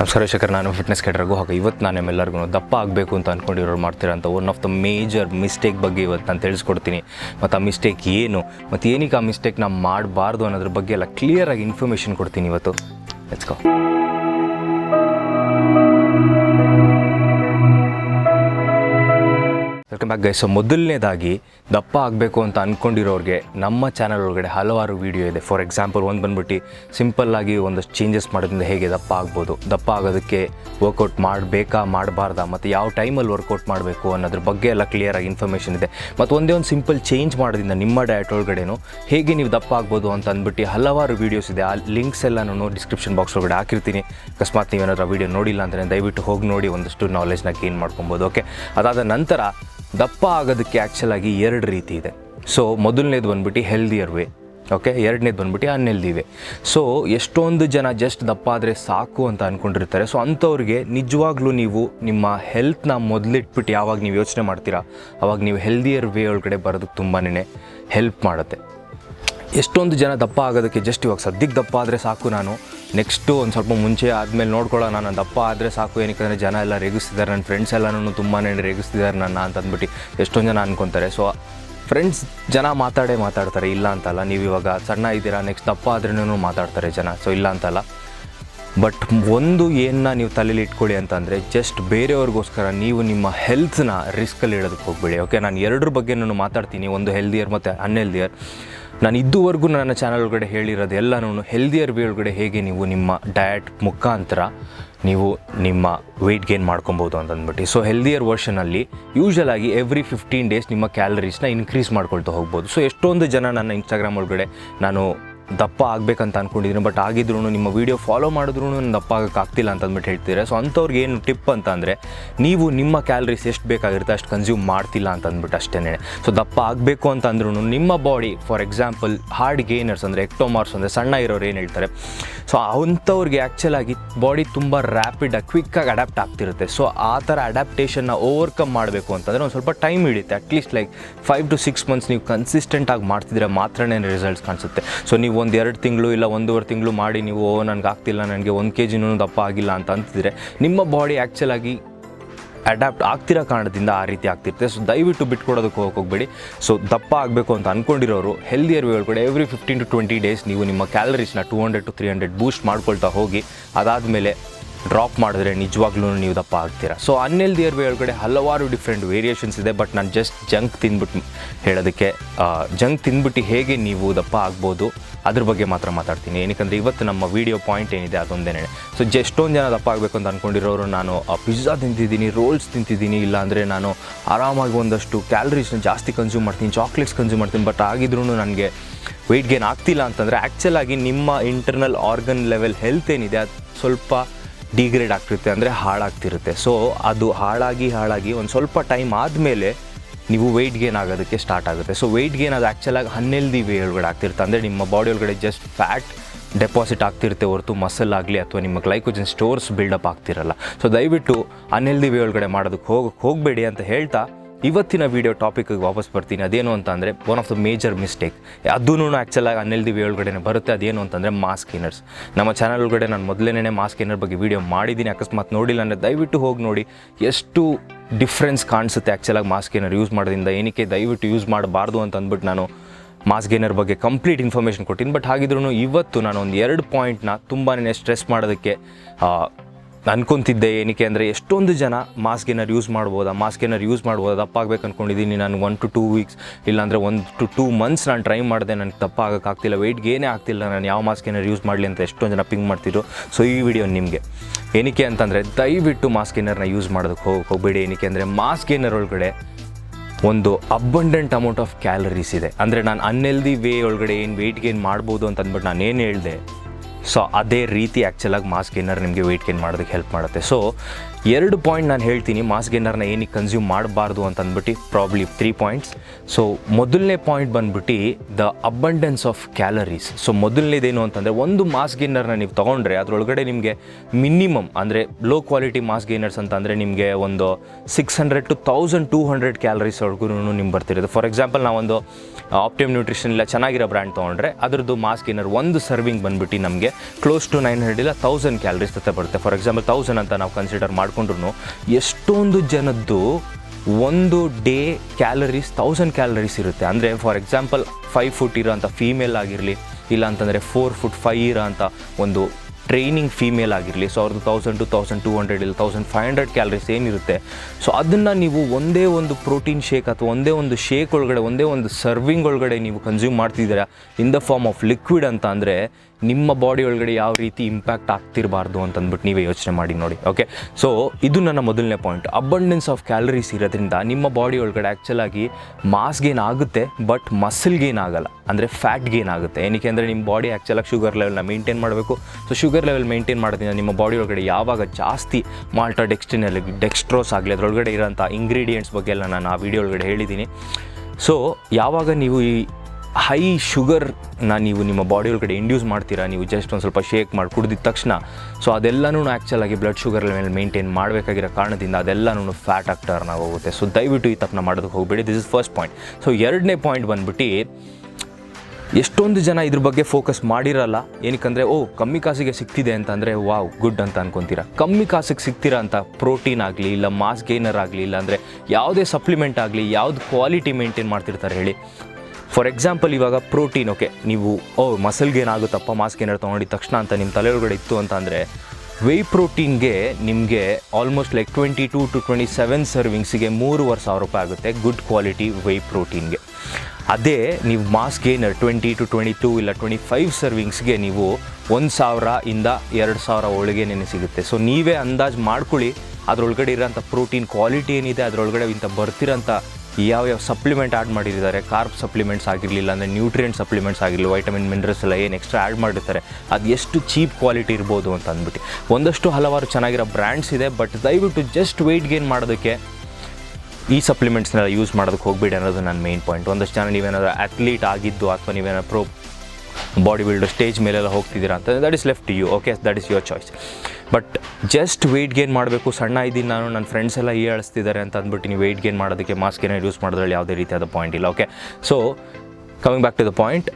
ನಮಸ್ಕಾರ ಶೇಖರ್ ನಾನು ಫಿಟ್ನೆಸ್ ಕೆಟರ್ಗೂ ಹಾಗೆ, ಇವತ್ತು ನಾನು ನಿಮ್ಮೆಲ್ಲರಿಗೂ ದಪ್ಪ ಆಗಬೇಕು ಅಂತ ಅಂದ್ಕೊಂಡಿರೋರು ಮಾಡ್ತೀರಂತ one of the major mistake ಬಗ್ಗೆ ಇವತ್ತು ನಾನು ತಿಳಿಸ್ಕೊಡ್ತೀನಿ. ಮತ್ತು ಆ ಮಿಸ್ಟೇಕ್ ಏನು, ಮತ್ತು ಏನಕ್ಕೆ ಆ ಮಿಸ್ಟೇಕ್ ನಾವು ಮಾಡಬಾರ್ದು ಅನ್ನೋದ್ರ ಬಗ್ಗೆ ಎಲ್ಲ ಕ್ಲಿಯರಾಗಿ ಇನ್ಫಾರ್ಮೇಷನ್ ಕೊಡ್ತೀನಿ ಇವತ್ತು. Let's go welcome back guys so ಮೊದಲನೇದಾಗಿ ದಪ್ಪ ಆಗಬೇಕು ಅಂತ ಅಂದ್ಕೊಂಡಿರೋರಿಗೆ ನಮ್ಮ ಚಾನಲ್ ಒಳಗಡೆ ಹಲವಾರು ವೀಡಿಯೋ ಇದೆ. ಫಾರ್ ಎಕ್ಸಾಂಪಲ್ ಒಂದು ಬಂದ್ಬಿಟ್ಟು ಸಿಂಪಲ್ಲಾಗಿ ಒಂದಷ್ಟು ಚೇಂಜಸ್ ಮಾಡೋದ್ರಿಂದ ಹೇಗೆ ದಪ್ಪ ಆಗ್ಬೋದು, ದಪ್ಪ ಆಗೋದಕ್ಕೆ ವರ್ಕೌಟ್ ಮಾಡಬೇಕಾ, ಮಾಡಬಾರ್ದಾ, ಮತ್ತು ಯಾವ ಟೈಮಲ್ಲಿ ವರ್ಕೌಟ್ ಮಾಡಬೇಕು ಅನ್ನೋದ್ರ ಬಗ್ಗೆ ಎಲ್ಲ ಕ್ಲಿಯರಾಗಿ ಇನ್ಫಾರ್ಮೇಷನ್ ಇದೆ. ಮತ್ತು ಒಂದೇ ಒಂದು ಸಿಂಪಲ್ ಚೇಂಜ್ ಮಾಡೋದ್ರಿಂದ ನಿಮ್ಮ ಡಯಟ್ ಒಳಗಡೆನೂ ಹೇಗೆ ನೀವು ದಪ್ಪ ಆಗ್ಬೋದು ಅಂತ ಅಂದ್ಬಿಟ್ಟು ಹಲವಾರು ವೀಡಿಯೋಸ್ ಇದೆ. ಆ ಲಿಂಕ್ಸ್ ಎಲ್ಲ ನಾನು ಡಿಸ್ಕ್ರಿಪ್ಷನ್ ಬಾಕ್ಸ್ ಒಳಗಡೆ ಹಾಕಿರ್ತೀನಿ. ಅಕಸ್ಮಾತ್ ನೀವೇನಾದ್ರೂ ವಿಡಿಯೋ ನೋಡಿಲ್ಲ ಅಂದರೆ ದಯವಿಟ್ಟು ಹೋಗಿ ನೋಡಿ, ಒಂದಷ್ಟು ನಾಲೆಜ್ನ ಗೇನ್ ಮಾಡ್ಕೊಬೋದು ಓಕೆ ಅದಾದ ನಂತರ ದಪ್ಪ ಆಗೋದಕ್ಕೆ ಆ್ಯಕ್ಚುಲಾಗಿ ಎರಡು ರೀತಿ ಇದೆ. ಸೊ ಮೊದಲನೇದು ಬಂದ್ಬಿಟ್ಟು ಹೆಲ್ದಿಯರ್ ವೇ ಓಕೆ ಎರಡನೇದು ಬಂದ್ಬಿಟ್ಟು ಅನ್ಹೆಲ್ದಿ ವೇ ಸೊ ಎಷ್ಟೊಂದು ಜನ ಜಸ್ಟ್ ದಪ್ಪ ಆದರೆ ಸಾಕು ಅಂತ ಅಂದ್ಕೊಂಡಿರ್ತಾರೆ ಸೊ ಅಂಥವ್ರಿಗೆ ನಿಜವಾಗ್ಲೂ ನೀವು ನಿಮ್ಮ ಹೆಲ್ತ್ನ ಮೊದಲಿಟ್ಬಿಟ್ಟು ಯಾವಾಗ ನೀವು ಯೋಚನೆ ಮಾಡ್ತೀರಾ? ಅವಾಗ ನೀವು ಹೆಲ್ದಿಯರ್ ವೇ ಒಳಗಡೆ ಬರೋದಕ್ಕೆ ತುಂಬಾ ಹೆಲ್ಪ್ ಮಾಡುತ್ತೆ. ಎಷ್ಟೊಂದು ಜನ ದಪ್ಪ ಆಗೋದಕ್ಕೆ ಜಸ್ಟ್ ಇವಾಗ ಸದ್ಯಕ್ಕೆ ದಪ್ಪ ಆದರೆ ಸಾಕು ನಾನು. ನೆಕ್ಸ್ಟು ಒಂದು ಸ್ವಲ್ಪ ಮುಂಚೆ ಆದಮೇಲೆ ನೋಡ್ಕೊಳ್ಳೋಣ ನಾನು ದಪ್ಪ ಆದರೆ ಸಾಕು ಏನಕ್ಕೆ ಜನ ಎಲ್ಲ ರೇಗಿಸ್ತಿದ್ದಾರೆ ನನ್ನ ಫ್ರೆಂಡ್ಸ್ ಎಲ್ಲನೂ ತುಂಬಾ ರೇಗಿಸ್ತಿದ್ದಾರೆ ನನ್ನ ಅಂತ ಅಂದ್ಬಿಟ್ಟು ಎಷ್ಟೊಂದು ಜನ ಅನ್ಕೊತಾರೆ. ಸೊ ಫ್ರೆಂಡ್ಸ್ ಜನ ಮಾತಾಡೇ ಮಾತಾಡ್ತಾರೆ, ಇಲ್ಲ ಅಂತಲ್ಲ, ನೀವು ಇವಾಗ ಸಣ್ಣ ಇದ್ದೀರಾ ನೆಕ್ಸ್ಟ್ ದಪ್ಪ ಆದ್ರೂ ಮಾತಾಡ್ತಾರೆ ಜನ ಸೊ ಇಲ್ಲ ಅಂತಲ್ಲ. ಬಟ್ ಒಂದು ಏನನ್ನ ನೀವು ತಲೆಯಲ್ಲಿ ಇಟ್ಕೊಳ್ಳಿ ಅಂತಂದರೆ ಜಸ್ಟ್ ಬೇರೆಯವ್ರಿಗೋಸ್ಕರ ನೀವು ನಿಮ್ಮ ಹೆಲ್ತ್ನ ರಿಸ್ಕಲ್ಲಿ ಇಡೋದಕ್ಕೆ ಹೋಗಬೇಡಿ. ಓಕೆ ನಾನು ಎರಡರ ಬಗ್ಗೆ ನಾನು ಮಾತಾಡ್ತೀನಿ. ಒಂದು ಹೆಲ್ದಿಯರ್ ಮತ್ತು ಅನ್ಹೆಲ್ದಿಯರ್ ನಾನು ಇದುವರೆಗೂ ನನ್ನ ಚಾನಲ್ ಒಳಗಡೆ ಹೇಳಿರೋದು ಎಲ್ಲನೂ ಹೆಲ್ದಿಯರ್ ವೇ ಒಳಗಡೆ ಹೇಗೆ ನೀವು ನಿಮ್ಮ ಡಯಟ್ ಮುಖಾಂತರ ನೀವು ನಿಮ್ಮ ವೆಯ್ಟ್ ಗೇನ್ ಮಾಡ್ಕೊಬೋದು ಅಂತ ಅಂದ್ಬಿಟ್ಟು ಸೊ ಹೆಲ್ದಿಯರ್ ವರ್ಷನಲ್ಲಿ ಯೂಶಲ್ ಆಗಿ ಎವ್ರಿ ಫಿಫ್ಟೀನ್ ಡೇಸ್ ನಿಮ್ಮ ಕ್ಯಾಲರೀಸ್ನ ಇನ್ಕ್ರೀಸ್ ಮಾಡ್ಕೊಳ್ತಾ ಹೋಗ್ಬೋದು. ಸೊ ಎಷ್ಟೊಂದು ಜನ ನನ್ನ ಇನ್ಸ್ಟಾಗ್ರಾಮ್ ಒಳಗಡೆ ನಾನು ದಪ್ಪ ಆಗಬೇಕಂತ ಅಂದ್ಕೊಂಡಿದ್ದೀನಿ ಬಟ್ ಆಗಿದ್ರು ನಿಮ್ಮ ವೀಡಿಯೋ ಫಾಲೋ ಮಾಡಿದ್ರು ನಾನು ದಪ್ಪ ಆಗಕ್ಕೆ ಆಗ್ತಿಲ್ಲ ಅಂತ ಅಂದ್ಬಿಟ್ಟು ಸೊ ಅಂಥವ್ರಿಗೆ ಏನು ಟಿಪ್ ಅಂತ ಅಂದರೆ, ನೀವು ನಿಮ್ಮ ಕ್ಯಾಲರೀಸ್ ಎಷ್ಟು ಬೇಕಾಗಿರುತ್ತೆ ಅಷ್ಟು ಕನ್ಸ್ಯೂಮ್ ಮಾಡ್ತಿಲ್ಲ ಅಂತ ಅಂದ್ಬಿಟ್ಟು ಅಷ್ಟೇ ಸೊ ದಪ್ಪ ಆಗಬೇಕು ಅಂತ ಅಂದ್ರೂ ನಿಮ್ಮ body for example hard gainers ಅಂದರೆ ಎಕ್ಟೋಮಾರ್ಸ್ ಅಂದರೆ ಸಣ್ಣ ಇರೋರು ಏನು ಹೇಳ್ತಾರೆ? ಸೊ ಅಂಥವ್ರಿಗೆ ಆ್ಯಕ್ಚುಲ್ ಆಗಿ ಬಾಡಿ ತುಂಬ ರ್ಯಾಪಿಡಾಗಿ ಕ್ವಿಕ್ಕಾಗಿ ಅಡಾಪ್ಟ್ ಆಗ್ತಿರುತ್ತೆ. ಸೊ ಆ ಥರ ಅಡಾಪ್ಟೇಷನ್ನ ಓವರ್ಕಮ್ ಮಾಡಬೇಕು ಅಂತಂದರೆ ಒಂದು ಸ್ವಲ್ಪ ಟೈಮ್ ಹಿಡಿಯುತ್ತೆ. At least like five to six months ನೀವು ಕನ್ಸಿಸ್ಟೆಂಟಾಗಿ ಮಾಡ್ತಿದ್ರೆ ಮಾತ್ರನೇ ರಿಸಲ್ಟ್ಸ್ ಕಾಣಿಸುತ್ತೆ. ಸೊ ನೀವು ಒಂದು ಎರಡು ತಿಂಗಳು ಇಲ್ಲ ಒಂದೂವರೆ ತಿಂಗಳು ಮಾಡಿ ನೀವು ನನಗೆ ಆಗ್ತಿಲ್ಲ, ನನಗೆ ಒಂದು ಕೆ ಜಿನೂ ದಪ್ಪ ಆಗಿಲ್ಲ ಅಂತ ಅಂತಿದ್ರೆ ನಿಮ್ಮ ಬಾಡಿ ಆ್ಯಕ್ಚುಲ್ ಆಗಿ ಅಡ್ಯಾಪ್ಟ್ ಆಗ್ತಿರೋ ಕಾರಣದಿಂದ ಆ ರೀತಿ ಆಗ್ತಿರುತ್ತೆ. ಸೊ ದಯವಿಟ್ಟು ಬಿಟ್ಕೊಡೋದಕ್ಕೆ ಹೋಗಬೇಡಿ. ಸೊ ದಪ್ಪ ಆಗಬೇಕು ಅಂತ ಅಂದ್ಕೊಂಡಿರೋರು ಹೆಲ್ದಿಯರ್ ವೇ ಒಳಗಡೆ every fifteen to twenty days ನೀವು ನಿಮ್ಮ ಕ್ಯಾಲರೀಸ್ನ two hundred to three hundred boost ಮಾಡ್ಕೊಳ್ತಾ ಹೋಗಿ, ಅದಾದಮೇಲೆ ಡ್ರಾಪ್ ಮಾಡಿದ್ರೆ ನಿಜವಾಗ್ಲೂ ನೀವು ದಪ್ಪ ಆಗ್ತೀರಾ? ಸೊ ಬಿ ಒಳಗಡೆ ಹಲವಾರು ಡಿಫ್ರೆಂಟ್ ವೇರಿಯೇಷನ್ಸ್ ಇದೆ ಬಟ್ ನಾನು ಜಸ್ಟ್ ಜಂಕ್ ತಿಂದ್ಬಿಟ್ಟು ಹೇಳೋದಕ್ಕೆ ಜಂಕ್ ತಿಂದ್ಬಿಟ್ಟು ಹೇಗೆ ನೀವು ದಪ್ಪ ಆಗ್ಬೋದು, ಅದ್ರ ಬಗ್ಗೆ ಮಾತ್ರ ಮಾತಾಡ್ತೀನಿ. ಏನಕ್ಕೆ ಇವತ್ತು ನಮ್ಮ ವಿಡಿಯೋ ಪಾಯಿಂಟ್ ಏನಿದೆ ಅದೊಂದೇನೆ ಸೊ ಎಷ್ಟೊಂದು ಜನ ದಪ್ಪ ಆಗಬೇಕು ಅಂತ ಅಂದ್ಕೊಂಡಿರೋರು ನಾನು ಪಿಜ್ಜಾ ತಿಂತಿದ್ದೀನಿ ರೋಲ್ಸ್ ತಿಂತಿದ್ದೀನಿ, ಇಲ್ಲಾಂದರೆ ನಾನು ಆರಾಮಾಗಿ ಒಂದಷ್ಟು ಕ್ಯಾಲರೀಸ್ನ ಜಾಸ್ತಿ ಕನ್ಸ್ಯೂಮ್ ಮಾಡ್ತೀನಿ ಚಾಕ್ಲೇಟ್ಸ್ ಕನ್ಸ್ಯೂಮ್ ಮಾಡ್ತೀನಿ ಬಟ್ ಆಗಿದ್ರೂ ನನಗೆ ವೆಯ್ಟ್ ಗೇನ್ ಆಗ್ತಿಲ್ಲ ಅಂತಂದರೆ ಆ್ಯಕ್ಚುಲಾಗಿ ನಿಮ್ಮ ಇಂಟರ್ನಲ್ ಆರ್ಗನ್ ಲೆವೆಲ್ ಹೆಲ್ತ್ ಏನಿದೆ, ಅದು ಸ್ವಲ್ಪ ಡಿಗ್ರೇಡ್ ಆಗ್ತಿರುತ್ತೆ ಅಂದರೆ ಹಾಳಾಗ್ತಿರುತ್ತೆ. ಸೊ ಅದು ಹಾಳಾಗಿ ಹಾಳಾಗಿ ಒಂದು ಸ್ವಲ್ಪ ಟೈಮ್ ಆದಮೇಲೆ ನೀವು ವೆಯ್ಟ್ ಗೇನ್ ಆಗೋದಕ್ಕೆ ಸ್ಟಾರ್ಟ್ ಆಗುತ್ತೆ. ಸೊ ವೆಯ್ಟ್ ಗೇನ್ ಅದು ಆ್ಯಕ್ಚುಲಾಗಿ ಹನ್ನೆಲ್ದಿ ವೇ ಒಳಗಡೆ ಆಗ್ತಿರುತ್ತೆ. ಅಂದರೆ ನಿಮ್ಮ ಬಾಡಿ ಒಳಗಡೆ ಜಸ್ಟ್ ಫ್ಯಾಟ್ ಡೆಪಾಸಿಟ್ ಆಗ್ತಿರುತ್ತೆ ಹೊರತು ಮಸಲ್ ಆಗಲಿ ಅಥವಾ ನಿಮ್ಮ ಗ್ಲೈಕೋಜನ್ ಸ್ಟೋರ್ಸ್ ಬಿಲ್ಡಪ್ ಆಗ್ತಿರಲ್ಲ. ಸೊ ದಯವಿಟ್ಟು ಅನ್ಹೆಲ್ದಿ ವೇ ಒಳಗಡೆ ಮಾಡೋದಕ್ಕೆ ಹೋಗಿ, ಹೋಗಬೇಡಿ ಅಂತ ಹೇಳ್ತಾ ಇವತ್ತಿನ ವೀಡಿಯೋ ಟಾಪಿಕ್ಗೆ ವಾಪಸ್ ಬರ್ತೀನಿ. ಅದೇನು ಅಂತ ಅಂದರೆ one of the major mistake ಅದೂ ಆ್ಯಕ್ಚುಲಾಗಿ ಅನ್ನೆಲ್ದಿ ವೇ ಒಳಗಡೆ ಬರುತ್ತೆ. ಅದೇನು ಅಂತಂದರೆ ಮಾಸ್ಕ್ ಏನರ್ಸ್ ನಮ್ಮ ಚಾನಲ್ ಒಳಗಡೆ ನಾನು ಮೊದಲೇನೇ ಮಾಸ್ಕ್ ಏನರ್ ಬಗ್ಗೆ ವೀಡಿಯೋ ಮಾಡಿದ್ದೀನಿ ಅಕಸ್ಮಾತ್ ನೋಡಿಲ್ಲ ಅಂದರೆ ದಯವಿಟ್ಟು ಹೋಗಿ ನೋಡಿ. ಎಷ್ಟು ಡಿಫ್ರೆನ್ಸ್ ಕಾಣಿಸುತ್ತೆ ಆ್ಯಕ್ಚುಲಾಗಿ ಮಾಸ್ಕ್ ಏನರ್ ಯೂಸ್ ಮಾಡೋದ್ರಿಂದ? ಏನಕ್ಕೆ ದಯವಿಟ್ಟು ಯೂಸ್ ಮಾಡಬಾರ್ದು ಅಂತ ಅಂದ್ಬಿಟ್ಟು ನಾನು ಮಾಸ್ಕ್ ಗೇನರ್ ಬಗ್ಗೆ ಕಂಪ್ಲೀಟ್ ಇನ್ಫಾರ್ಮೇಷನ್ ಕೊಟ್ಟಿನಿ ಬಟ್ ಹಾಗಿದ್ರೂ ಇವತ್ತು ನಾನು ಒಂದು ಎರಡು ಪಾಯಿಂಟ್ನ ತುಂಬಾ ಸ್ಟ್ರೆಸ್ ಮಾಡೋದಕ್ಕೆ ಅನ್ಕೊಂತಿದ್ದೆ ಏನಕ್ಕೆ ಅಂದರೆ ಎಷ್ಟೊಂದು ಜನ ಮಾಸ್ಕ್ ಏನಾರು ಯೂಸ್ ಮಾಡ್ಬೋದಾ ಮಾಸ್ಕ್ ಏನಾರು ಯೂಸ್ ಮಾಡ್ಬೋದಾ, ತಪ್ಪಾಗಬೇಕು ಅಂದ್ಕೊಂಡಿದ್ದೀನಿ ನಾನು ಒನ್ ಟು ಟೂ ವೀಕ್ಸ್ ಇಲ್ಲಾಂದರೆ ಒನ್ ಟು ಟೂ ಮಂತ್ಸ್ ನಾನು ಟ್ರೈ ಮಾಡಿದೆ. ನನಗೆ ತಪ್ಪಾಗೋಕ್ಕಾಗ್ತಿಲ್ಲ ವೆಯ್ಟ್ ಏನೇ ಆಗ್ತಿಲ್ಲ. ನಾನು ಯಾವ ಮಾಸ್ಕ್ ಏನಾರು ಯೂಸ್ ಮಾಡಲಿ ಅಂತ ಎಷ್ಟೊಂದು ಜನ ಪಿಂಗ್ ಮಾಡ್ತಿದ್ರು. ಸೊ ಈ ವಿಡಿಯೋ ನಿಮಗೆ. ಏನಕ್ಕೆ ಅಂತಂದರೆ, ದಯವಿಟ್ಟು ಮಾಸ್ಕ್ ಏನಾರನ್ನ ಯೂಸ್ ಮಾಡೋದಕ್ಕೆ ಹೋಗಿ, ಹೋಗಬೇಡಿ. ಏನಕ್ಕೆ ಅಂದರೆ ಮಾಸ್ಕ್ ಏನರ್ ಒಳಗಡೆ ಒಂದು ಅಬಂಡೆಂಟ್ ಅಮೌಂಟ್ ಆಫ್ ಕ್ಯಾಲರೀಸ್ ಇದೆ. ಅಂದರೆ ನಾನು ಅನ್ಹೆಲ್ದಿ ವೇ ಒಳಗಡೆ ಏನು ವೆಯ್ಟ್ ಗೇನ್ ಮಾಡ್ಬೋದು ಅಂತ ಅಂದ್ಬಿಟ್ಟು ನಾನು ಏನು ಹೇಳಿದೆ? ಸೊ ಅದೇ ರೀತಿ ಆ್ಯಕ್ಚುಲಾಗಿ ಮಾಸ್ ಗೇನರ್ ನಿಮಗೆ ವೆಯ್ಟ್ ಗೇನ್ ಮಾಡೋದಕ್ಕೆ ಹೆಲ್ಪ್ ಮಾಡುತ್ತೆ. ಸೊ ಎರಡು ಪಾಯಿಂಟ್ ನಾನು ಹೇಳ್ತೀನಿ ಮಾಸ್ ಗೇನರ್ನ ಏನಕ್ಕೆ ಕನ್ಸ್ಯೂಮ್ ಮಾಡಬಾರ್ದು ಅಂತ ಅಂದ್ಬಿಟ್ಟು ಪ್ರಾಬ್ಲಿ ತ್ರೀ ಪಾಯಿಂಟ್ಸ್ ಸೊ ಮೊದಲನೇ ಪಾಯಿಂಟ್ ಬಂದ್ಬಿಟ್ಟು the abundance of calories so ಮೊದಲನೇದೇನು ಅಂತಂದರೆ, ಒಂದು ಮಾಸ್ ಗೇನರ್ನ ನೀವು ತೊಗೊಂಡ್ರೆ, ಅದರೊಳಗಡೆ ನಿಮಗೆ ಮಿನಿಮಮ್ ಅಂದರೆ ಲೋ ಕ್ವಾಲಿಟಿ ಮಾಸ್ ಗೇನರ್ಸ್ ಅಂತಂದರೆ ನಿಮಗೆ ಒಂದು six hundred to thousand two hundred calories ಒಳಗೂ ನಿಮ್ಗೆ ಬರ್ತಿರೋದು ಫಾರ್ ಎಕ್ಸಾಂಪಲ್ ನಾವೊಂದು ಆಪ್ಟಿಮ್ ನ್ಯೂಟ್ರಿಷನ್ ಇಲ್ಲ, ಚೆನ್ನಾಗಿರೋ ಬ್ರ್ಯಾಂಡ್ ತೊಗೊಂಡ್ರೆ, ಅದರದ್ದು ಮಾಸ್ ಗೇನರ್ ಒಂದು ಸರ್ವಿಂಗ್ ಬಂದ್ಬಿಟ್ಟು ನಮಗೆ ಕ್ಲೋಸ್ ಟು ನೈನ್ ಹಂಡ್ರೆಡ್ ಇಲ್ಲ ತೌಸಂಡ್ ಕ್ಯಾಲರೀಸ್ ಜೊತೆ ಬರುತ್ತೆ. ಫಾರ್ ಎಕ್ಸಾಂಪಲ್ ತೌಸಂಡ್ ಅಂತ ನಾವು ಕನ್ಸಿಡರ್ ಮಾಡಿಕೊಂಡ್ರು ಎಷ್ಟೊಂದು ಜನದ್ದು ಒಂದು ಡೇ ಕ್ಯಾಲರೀಸ್ ತೌಸಂಡ್ ಕ್ಯಾಲರೀಸ್ ಇರುತ್ತೆ. ಅಂದರೆ ಫಾರ್ ಎಕ್ಸಾಂಪಲ್ ಫೈವ್ ಫುಟ್ ಇರೋಂಥ ಫೀಮೇಲ್ ಆಗಿರಲಿ, ಇಲ್ಲ ಅಂತಂದರೆ ಫೋರ್ ಫುಟ್ ಫೈವ್ ಇರೋ ಅಂತ ಒಂದು ಟ್ರೈನಿಂಗ್ ಫೀಮೇಲ್ ಆಗಿರಲಿ ಸೊ ಅವ್ರದ್ದು thousand to thousand two hundred ಇಲ್ಲ ತೌಸಂಡ್ ಫೈವ್ ಹಂಡ್ರೆಡ್ ಕ್ಯಾಲರೀಸ್ ಏನಿರುತ್ತೆ ಸೊ ಅದನ್ನು ನೀವು ಒಂದೇ ಒಂದು ಪ್ರೋಟೀನ್ ಶೇಕ್ ಅಥವಾ ಒಂದೇ ಒಂದು ಶೇಕ್ ಒಳಗಡೆ, ಒಂದೇ ಒಂದು ಸರ್ವಿಂಗ್ ಒಳಗಡೆ ನೀವು ಕನ್ಸ್ಯೂಮ್ ಮಾಡ್ತಿದ್ದೀರಾ in the form of liquid ಅಂತ ಅಂದರೆ ನಿಮ್ಮ ಬಾಡಿ ಒಳಗಡೆ ಯಾವ ರೀತಿ ಇಂಪ್ಯಾಕ್ಟ್ ಆಗ್ತಿರಬಾರ್ದು ಅಂತ ಅಂದ್ಬಿಟ್ಟು ನೀವೇ ಯೋಚನೆ ಮಾಡಿ ನೋಡಿ ಓಕೆ ಸೊ ಇದು ನನ್ನ ಮೊದಲನೇ ಪಾಯಿಂಟ್ ಅಬಂಡೆನ್ಸ್ ಆಫ್ ಕ್ಯಾಲರೀಸ್ ಇರೋದ್ರಿಂದ ನಿಮ್ಮ ಬಾಡಿ ಒಳಗಡೆ ಆ್ಯಕ್ಚುಲಾಗಿ ಮಾಸ್ ಗೇನ್ ಆಗುತ್ತೆ ಬಟ್ ಮಸಲ್ ಆಗಲ್ಲ. ಅಂದರೆ ಫ್ಯಾಟ್ ಗೇನ್ ಆಗುತ್ತೆ. ಏನಕ್ಕೆ ಅಂದರೆ ನಿಮ್ಮ ಬಾಡಿ ಆ್ಯಕ್ಚುಲಾಗಿ ಶುಗರ್ ಲೆವೆಲ್ನ ಮೇಂಟೈನ್ ಮಾಡಬೇಕು. ಸೊ ಶುಗರ್ ಲೆವೆಲ್ ಮೇಂಟೈನ್ ಮಾಡೋದ್ರಿಂದ ನಿಮ್ಮ ಬಾಡಿ ಒಳಗಡೆ ಯಾವಾಗ ಜಾಸ್ತಿ ಮಾಲ್ಟಾ ಡೆಕ್ಸ್ಟಿನಲ್ಲಿ ಡೆಕ್ಸ್ಟ್ರೋಸ್ ಆಗಲಿ, ಅದರೊಳಗಡೆ ಇರೋಂಥ ಇಂಗ್ರೀಡಿಯೆಂಟ್ಸ್ ಬಗ್ಗೆ ಎಲ್ಲ ನಾನು ಆ ವಿಡಿಯೋ ಒಳಗಡೆ ಹೇಳಿದ್ದೀನಿ. ಸೊ ಯಾವಾಗ ನೀವು ಈ ಹೈ ಶುಗರ್ನ ನೀವು ನಿಮ್ಮ ಬಾಡಿ ಒಳಗಡೆ ಇಂಡ್ಯೂಸ್ ಮಾಡ್ತೀರಾ? ನೀವು ಜಸ್ಟ್ ಒಂದು ಸ್ವಲ್ಪ ಶೇಕ್ ಮಾಡಿ ಕುಡಿದಿದ ತಕ್ಷಣ. ಸೊ ಅದೆಲ್ಲನೂ ಆ್ಯಕ್ಚುಲಾಗಿ ಬ್ಲಡ್ ಶುಗರ್ ಮೇಲೆ ಮೇಂಟೈನ್ ಮಾಡಬೇಕಾಗಿರೋ ಕಾರಣದಿಂದ ಅದೆಲ್ಲನೂ ಫ್ಯಾಟ್ ಆಗಿ ಟರ್ನ್ ಆಗೋಗುತ್ತೆ ಸೊ ದಯವಿಟ್ಟು ಈ ತಪ್ಪನ್ನ ಮಾಡೋದಕ್ಕೆ ಹೋಗಬೇಡಿ. This is first point so ಎರಡನೇ ಪಾಯಿಂಟ್ ಬಂದ್ಬಿಟ್ಟು, ಎಷ್ಟೊಂದು ಜನ ಇದ್ರ ಬಗ್ಗೆ ಫೋಕಸ್ ಮಾಡಿರಲ್ಲ. ಏನಕ್ಕಂದರೆ, ಓ, ಕಮ್ಮಿ ಕಾಸಿಗೆ ಸಿಗ್ತಿದೆ ಅಂತಂದರೆ ವಾವ್ ಗುಡ್ ಅಂತ ಅನ್ಕೊಂತೀರಾ? ಕಮ್ಮಿ ಕಾಸಿಗೆ ಸಿಗ್ತೀರಾ ಅಂತ ಪ್ರೋಟೀನ್ ಆಗಲಿ, ಇಲ್ಲ ಮಾಸ್ ಗೇನರ್ ಆಗಲಿ, ಇಲ್ಲ ಅಂದರೆ ಯಾವುದೇ ಸಪ್ಲಿಮೆಂಟ್ ಆಗಲಿ, ಯಾವ್ದು ಕ್ವಾಲಿಟಿ ಮೇಂಟೈನ್ ಮಾಡ್ತಿರ್ತಾರೆ ಹೇಳಿ. ಫಾರ್ ಎಕ್ಸಾಂಪಲ್ ಇವಾಗ ಪ್ರೋಟೀನ್ ಓಕೆ ನೀವು, ಓ ಮಸಲ್ಗೆ ಏನಾಗುತ್ತಪ್ಪ ಮಾಸ್ಕ್ ಏನಾರು ತೊಗೊಂಡಿದ ತಕ್ಷಣ ಅಂತ ನಿಮ್ಮ ತಲೆ ಒಳಗಡೆ ಇತ್ತು ಅಂತ ಅಂದರೆ ವೇ ಪ್ರೋಟೀನ್ಗೆ ನಿಮಗೆ almost like twenty two to twenty seven ಸರ್ವಿಂಗ್ಸಿಗೆ ಮೂರುವರೆ ಸಾವಿರ ರೂಪಾಯಿ ಆಗುತ್ತೆ ಗುಡ್ ಕ್ವಾಲಿಟಿ ವೇ ಪ್ರೋಟೀನ್ಗೆ ಅದೇ ನೀವು mass gainer twenty to twenty two ಇಲ್ಲ ಟ್ವೆಂಟಿ ಫೈವ್ ಸರ್ವಿಂಗ್ಸ್ಗೆ ನೀವು ಒಂದು ಸಾವಿರ ಇಂದ ಎರಡು ಸಾವಿರ ಒಳಗೆ ಸಿಗುತ್ತೆ. ಸೊ ನೀವೇ ಅಂದಾಜು ಮಾಡ್ಕೊಳ್ಳಿ, ಅದರೊಳಗಡೆ ಇರೋಂಥ ಪ್ರೋಟೀನ್ ಕ್ವಾಲಿಟಿ ಏನಿದೆ, ಅದರೊಳಗಡೆ ಇಂಥ ಬರ್ತಿರೋಂಥ ಯಾವ್ಯಾವ ಸಪ್ಲಿಮೆಂಟ್ ಆ್ಯಡ್ ಮಾಡಿದ್ದಾರೆ ಕಾರ್ಬ್ ಸಪ್ಲಿಮೆಂಟ್ಸ್ ಆಗಿರಲಿಲ್ಲ ಅಂದರೆ ನ್ಯೂಟ್ರಿಯೆಂಟ್ ಸಪ್ಲಿಮೆಂಟ್ಸ್ ಆಗಿರಲಿ ವೈಟಮಿನ್ ಮಿನರಲ್ಸ್ ಎಲ್ಲ ಏನು ಎಕ್ಸ್ಟ್ರಾ ಆ್ಯಡ್ ಮಾಡಿರ್ತಾರೆ, ಅದು ಎಷ್ಟು ಚೀಪ್ ಕ್ವಾಲಿಟಿ ಇರ್ಬೋದು ಅಂತ ಅಂದ್ಬಿಟ್ಟು. ಒಂದಷ್ಟು ಹಲವಾರು ಚೆನ್ನಾಗಿರೋ ಬ್ರ್ಯಾಂಡ್ಸ್ ಇದೆ ಬಟ್ ದಯವಿಟ್ಟು ಜಸ್ಟ್ ವೆಯ್ಟ್ ಗೇನ್ ಮಾಡೋದಕ್ಕೆ ಈ ಸಪ್ಲಿಮೆಂಟ್ಸ್ನೆಲ್ಲ ಯೂಸ್ ಮಾಡೋದಕ್ಕೆ ಹೋಗಬೇಡಿ ಅನ್ನೋದು ನನ್ನ ಮೇನ್ ಪಾಯಿಂಟ್ ಒಂದಷ್ಟು ಜನ ನೀವೇನಾದ್ರು ಅಥ್ಲೀಟ್ ಆಗಿದ್ದು ಅಥವಾ ನೀವೇನಾದ್ರು ಪ್ರೋ ಬಾಡಿ ಬಿಲ್ಡರ್ ಸ್ಟೇಜ್ ಮೇಲೆಲ್ಲ ಹೋಗ್ತಿದ್ದೀರಾ ಅಂತ. That is left you okay that is your choice but just weight gain ಮಾಡಬೇಕು, ಸಣ್ಣ ಇದ್ದೀನಿ ನಾನು ನನ್ನ ಫ್ರೆಂಡ್ಸ್ ಎಲ್ಲ ಈ ಅಳಿಸ್ತಿದ್ದಾರೆ ಅಂತ ಅಂದ್ಬಿಟ್ಟು ನೀವು ವೆಯ್ಟ್ ಗೇನ್ ಮಾಡೋದಕ್ಕೆ ಮಾಸ್ಕ್ ಏನೋ ಯೂಸ್ ಮಾಡೋದ್ರಲ್ಲಿ ಯಾವುದೇ ರೀತಿಯಾದ ಪಾಯಿಂಟ್ ಇಲ್ಲ okay so coming back to the point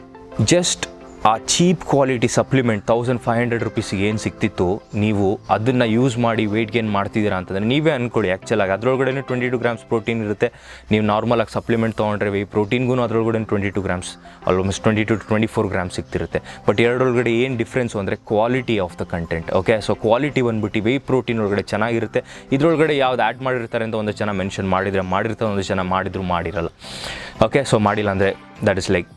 just ಆ cheap quality supplement thousand five hundred ರುಪೀಸಿಗೆ ಏನು ಸಿಕ್ತಿತ್ತು, ನೀವು ಅದನ್ನು ಯೂಸ್ ಮಾಡಿ ವೆಯ್ಟ್ ಗೇನ್ ಮಾಡ್ತಿದ್ದೀರಾ ಅಂತಂದರೆ ನೀವೇ ಅಂದ್ಕೊಳ್ಳಿ ಆ್ಯಕ್ಚುಲಾಗಿ ಅದರೊಳಗಡೆ ಟ್ವೆಂಟಿ ಟು ಗ್ರಾಮ್ಸ್ ಪ್ರೋಟೀನ್ ಇರುತ್ತೆ. ನೀವು ನಾರ್ಮಲಾಗಿ ಸಪ್ಲಿಮೆಂಟ್ ತೊಗೊಂಡ್ರೆ ವೈ ಪ್ರೋಟೀನ್ಗೂ ಅದರೊಳಗಡೆ twenty two grams almost twenty two twenty four grams ಸಿಗ್ತಿರುತ್ತೆ but ಎರಡರೊಳಗಡೆ ಏನು ಡಿಫ್ರೆನ್ಸು ಅಂದರೆ quality of the content okay so quality ಬಂದ್ಬಿಟ್ಟು ವೇ ಪ್ರೋಟೀನ್ ಒಳಗಡೆ ಚೆನ್ನಾಗಿರುತ್ತೆ. ಇದರೊಳಗಡೆ ಯಾವ್ದು ಆ್ಯಡ್ ಮಾಡಿರ್ತಾರೆ ಅಂತ ಒಂದು ಜನ ಮೆನ್ಷನ್ ಮಾಡಿದರೆ, ಮಾಡಿರ್ತಾರೆ ಒಂದು ಜನ ಮಾಡಿದ್ರು, ಮಾಡಿರಲ್ಲ. ಓಕೆ ಸೊ ಮಾಡಿಲ್ಲ ಅಂದರೆ ದಟ್ ಇಸ್ ಲೈಕ್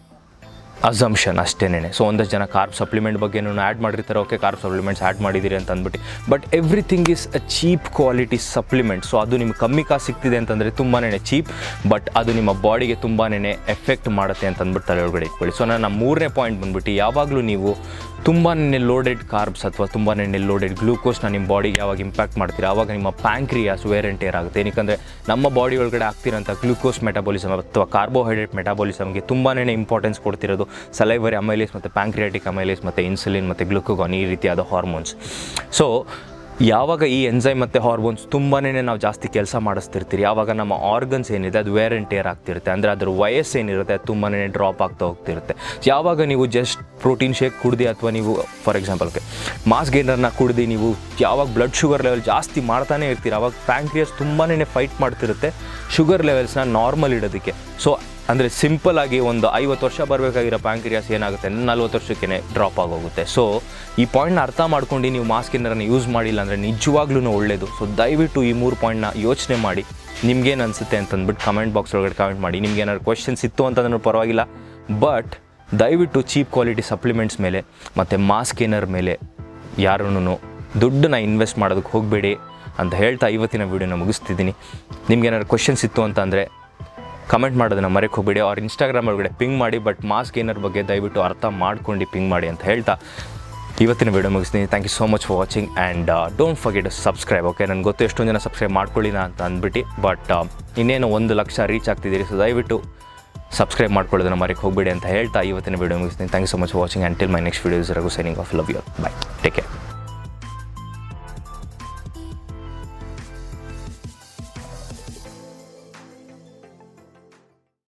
ಅಸಂಪ್ಷನ್ ಅಷ್ಟೇನೆ ಸೊ ಒಂದಷ್ಟು ಜನ ಕಾರ್ಬ್ ಸಪ್ಲಿಮೆಂಟ್ ಬಗ್ಗೆ ನಾನು ಆ್ಯಡ್ ಮಾಡಿರ್ತಾರೆ. ಓಕೆ ಕಾರ್ಬ್ ಸಪ್ಲಿಮೆಂಟ್ಸ್ ಆ್ಯಡ್ ಮಾಡಿದ್ದೀರಿ ಅಂತ ಅಂದ್ಬಿಟ್ಟು. But everything is a cheap quality supplement so ಅದು ನಿಮ್ಗೆ ಕಮ್ಮಿ ಕಾಸು ಸಿಗ್ತಿದೆ ಅಂತಂದರೆ ತುಂಬಾ ಚೀಪ್ ಬಟ್ ಅದು ನಿಮ್ಮ ಬಾಡಿಗೆ ತುಂಬಾ ಎಫೆಕ್ಟ್ ಮಾಡುತ್ತೆ ಅಂತ ಅಂದ್ಬಿಟ್ಟು ತಲೆ ಒಳಗಡೆ ಇಟ್ಕೊಳ್ಳಿ. ಸೊ ನನ್ನ ಮೂರನೇ ಪಾಯಿಂಟ್ ಬಂದ್ಬಿಟ್ಟು, ಯಾವಾಗಲೂ ನೀವು ತುಂಬಾ ಲೋಡೆಡ್ ಕಾರ್ಬ್ಸ್ ಅಥವಾ ತುಂಬಾ ಲೋಡೆಡ್ ಗ್ಲೂಕೋಸ್ನ ನಿಮ್ಮ ಬಾಡಿಗೆ ಯಾವಾಗ ಇಂಪ್ಯಾಕ್ಟ್ ಮಾಡ್ತೀರಾ? ಆವಾಗ ನಿಮ್ಮ ಪ್ಯಾಂಕ್ರಿಯಾಸ್ ವೇರ್ ಆ್ಯಂಡ್ ಆಗುತ್ತೆ. ಏನಕ್ಕೆ ನಮ್ಮ ಬಾಡಿ ಒಳಗಡೆ ಆಗ್ತಿರೋಂಥ ಗ್ಲೂಕೋಸ್ ಮೆಟಾಬಾಲಿಸಮ್ ಅಥವಾ ಕಾರ್ಬೋಹೈಡ್ರೇಟ್ ಮೆಟಾಬಾಲಿಸಮ್ಗೆ ತುಂಬಾ ಇಂಪಾರ್ಟೆನ್ಸ್ ಕೊಡ್ತಿರೋದು ಸಲೈವರಿ ಅಮೈಲೇಸ್ ಮತ್ತು ಪ್ಯಾಂಕ್ರಿಯಾಟಿಕ್ ಅಮೈಲೇಸ್ ಮತ್ತು ಇನ್ಸುಲಿನ್ ಮತ್ತು ಗ್ಲುಕೋಗಾನ್ ಈ ರೀತಿಯಾದ ಹಾರ್ಮೋನ್ಸ್ ಸೊ ಯಾವಾಗ ಈ ಎಂಜೈಮ್ ಮತ್ತು ಹಾರ್ಮೋನ್ಸ್ ತುಂಬಾ ನಾವು ಜಾಸ್ತಿ ಕೆಲಸ ಮಾಡಿಸ್ತಿರ್ತೀರಿ, ಯಾವಾಗ ನಮ್ಮ ಆರ್ಗನ್ಸ್ ಏನಿದೆ ಅದು ವೇರ್ ಆ್ಯಂಡ್ ಟೇರ್ ಆಗ್ತಿರುತ್ತೆ. ಅಂದರೆ ಅದ್ರ ವಯಸ್ಸು ಏನಿರುತ್ತೆ ಅದು ತುಂಬಾ ಡ್ರಾಪ್ ಆಗ್ತಾ ಹೋಗ್ತಿರುತ್ತೆ. ಯಾವಾಗ ನೀವು ಜಸ್ಟ್ ಪ್ರೋಟೀನ್ ಶೇಕ್ ಕುಡ್ದು ಅಥವಾ ನೀವು ಫಾರ್ ಎಕ್ಸಾಂಪಲ್ಗೆ ಮಾಸ್ ಗೇನರ್ನ ಕುಡ್ದು ನೀವು ಯಾವಾಗ ಬ್ಲಡ್ ಶುಗರ್ ಲೆವೆಲ್ ಜಾಸ್ತಿ ಮಾಡ್ತಾನೆ ಇರ್ತೀರಿ, ಅವಾಗ ಪ್ಯಾಂಕ್ರಿಯಸ್ ತುಂಬಾ ಫೈಟ್ ಮಾಡ್ತಿರುತ್ತೆ ಶುಗರ್ ಲೆವೆಲ್ಸ್ನ ನಾರ್ಮಲ್ ಇಡೋದಕ್ಕೆ. ಸೊ ಅಂದರೆ ಸಿಂಪಲ್ ಆಗಿ ಒಂದು ಐವತ್ತು ವರ್ಷ ಬರಬೇಕಾಗಿರೋ ಪ್ಯಾಂಕ್ರಿಯಾಸ್ ಏನಾಗುತ್ತೆ ಅಂದರೆ ನಲ್ವತ್ತು ವರ್ಷಕ್ಕೇ ಡ್ರಾಪ್ ಆಗೋಗುತ್ತೆ. ಸೊ ಈ ಪಾಯಿಂಟ್ನ ಅರ್ಥ ಮಾಡ್ಕೊಂಡು ನೀವು ಮಾಸ್ಕ್ ಏನಾರನ್ನ ಯೂಸ್ ಮಾಡಿಲ್ಲ ಅಂದರೆ ನಿಜವಾಗ್ಲೂ ಒಳ್ಳೆಯದು ಸೊ ದಯವಿಟ್ಟು ಈ ಮೂರು ಪಾಯಿಂಟ್ನ ಯೋಚನೆ ಮಾಡಿ. ನಿಮ್ಗೇನು ಅನಿಸುತ್ತೆ ಅಂತಂದ್ಬಿಟ್ಟು ಕಮೆಂಟ್ ಬಾಕ್ಸ್ ಒಳಗಡೆ ಕಮೆಂಟ್ ಮಾಡಿ. ನಿಮ್ಗೆ ಏನಾದ್ರು ಕ್ವಶನ್ಸ್ ಇತ್ತು ಅಂತಂದ್ರೂ ಪರವಾಗಿಲ್ಲ. ಬಟ್ ದಯವಿಟ್ಟು ಚೀಪ್ ಕ್ವಾಲಿಟಿ ಸಪ್ಲಿಮೆಂಟ್ಸ್ ಮೇಲೆ ಮತ್ತು ಮಾಸ್ಕ್ ಏನರ್ ಮೇಲೆ ಯಾರೂ ದುಡ್ಡನ್ನ ಇನ್ವೆಸ್ಟ್ ಮಾಡೋದಕ್ಕೆ ಹೋಗಬೇಡಿ ಅಂತ ಹೇಳ್ತಾ ಇವತ್ತಿನ ವೀಡಿಯೋನ ಮುಗಿಸ್ತಿದ್ದೀನಿ. ನಿಮ್ಗೆ ಏನಾದ್ರು ಕ್ವಶನ್ಸ್ ಇತ್ತು ಅಂತಂದರೆ ಕಮೆಂಟ್ ಮಾಡೋದನ್ನ ಮರೆಕ್ಕೆ ಹೋಗ್ಬೇಡಿ. ಅವ್ರ ಇನ್ಸ್ಟಾಗ್ರಾಮ್ ಒಳಗಡೆ ಪಿಂಗ್ ಮಾಡಿ ಬಟ್ ಮಾಸ್ಕ್ ಏನರ್ ಬಗ್ಗೆ ದಯವಿಟ್ಟು ಅರ್ಥ ಮಾಡ್ಕೊಂಡು ಪಿಂಗ್ ಮಾಡಿ ಅಂತ ಹೇಳ್ತಾ ಇವತ್ತಿನ ವಿಡಿಯೋ ಮುಗಿಸ್ತೀನಿ. Thank you so much for watching and don't forget subscribe okay ನನಗೆ ಗೊತ್ತು ಎಷ್ಟೊಂದು ಜನ ಸಬ್ಸ್ಕ್ರೈಬ್ ಮಾಡ್ಕೊಳ್ಳಿನ ಅಂತ ಅಂದ್ಬಿಟ್ಟು ಬಟ್ ಇನ್ನೇನು ಒಂದು ಲಕ್ಷ ರೀಚ್ ಆಗ್ತಿದ್ದೀರಿ ಸೊ ದಯವಿಟ್ಟು ಸಬ್ಸ್ಕ್ರೈಬ್ ಮಾಡ್ಕೊಳ್ಳೋದನ್ನ ಮರೆಗೆ ಹೋಗ್ಬೇಡಿ ಅಂತ ಹೇಳ್ತಾ ಇವತ್ತಿನ ವಿಡಿಯೋ ಮುಗಿಸ್ತೀನಿ. Thank you so much watching and till my next videos Raghu signing off love you bye